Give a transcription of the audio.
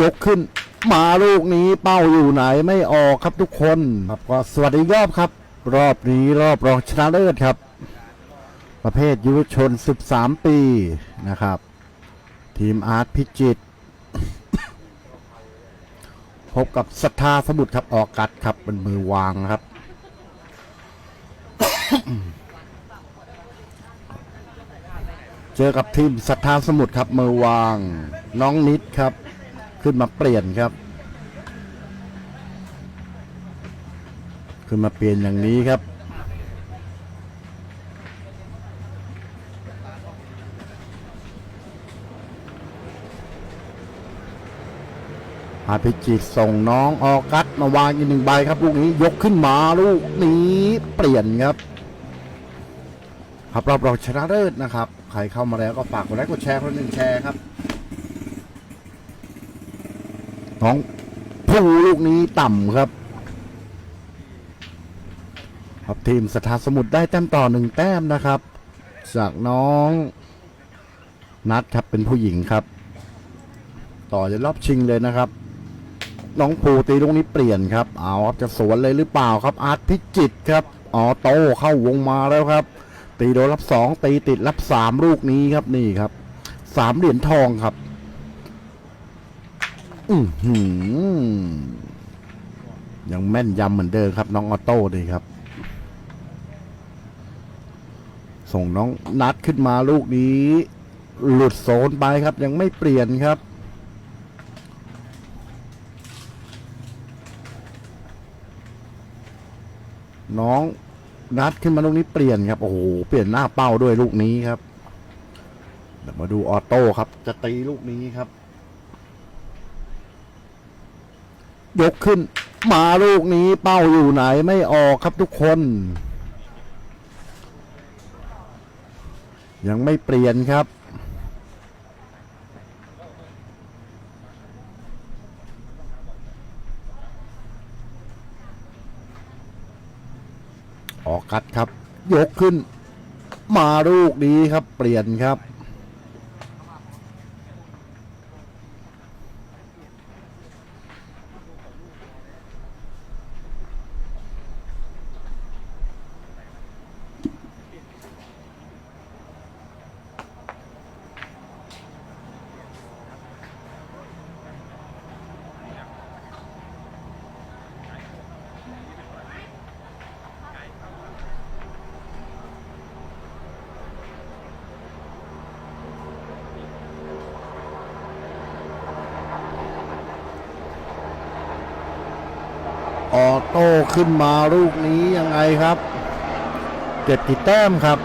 ยกขึ้น มาลูกนี้เป้าอยู่ไหนไม่ออกครับทุกคนครับก็สวัสดีรอบครับ รอบนี้รอบรองชนะเลิศครับ ประเภทยุวชน 13 ปีนะครับ ทีมอาร์ตพิจิตรพบกับศรัทธาสมุทรครับออกกัดครับเป็นมือวางครับเจอกับทีมศรัทธาสมุทรครับมือวาง น้องนิดครับ ขึ้นมาเปลี่ยนครับ ขึ้นมาเปลี่ยนอย่างนี้ครับ อาพิจิตส่งน้องออกัสมาวางอีกหนึ่งใบครับ ลูกนี้ยกขึ้นมาลูกนี้เปลี่ยนครับครับรอบรองชนะเลิศนะครับ ใครเข้ามาแล้วก็ฝากกดไลค์กดแชร์คนหนึ่งแชร์ครับ น้องผู้ลูกนี้ต่ำครับ ครับทีมสถานสมุทรได้แต้มต่อหนึ่งแต้มนะครับ จากน้อง นัดครับเป็นผู้หญิงครับ ต่อจะรอบชิงเลยนะครับ น้องภูตีลูกนี้เปลี่ยนครับ เอาครับจะสวนเลยหรือเปล่าครับ อาร์ตพิจิตครับอ๋อโตเข้าวงมาแล้วครับ ตีโดนรับสองตีติดรับสามลูกนี้ครับนี่ครับสามเหรียญทองครับ อือหือยังแม่นยำเหมือนเดิมครับ น้องออโต้ดีครับ ส่งน้องนัดขึ้นมาลูกนี้ หลุดโซนไปครับ ยังไม่เปลี่ยนครับน้องนัดขึ้นมาลูกนี้เปลี่ยนครับ โอ้โห เปลี่ยนหน้าเป้าด้วยลูกนี้ครับ เดี๋ยวมาดูออโต้ครับ จะตีลูกนี้ครับ ยกขึ้น มาลูกนี้เป้าอยู่ไหนไม่ออกครับทุกคน ยังไม่เปลี่ยนครับ ออกกัดครับ ยกขึ้น มาลูกนี้ครับ เปลี่ยนครับ ออโต้ขึ้นมาลูกนี้ยังไงครับ เก็บกี่แต้มครับ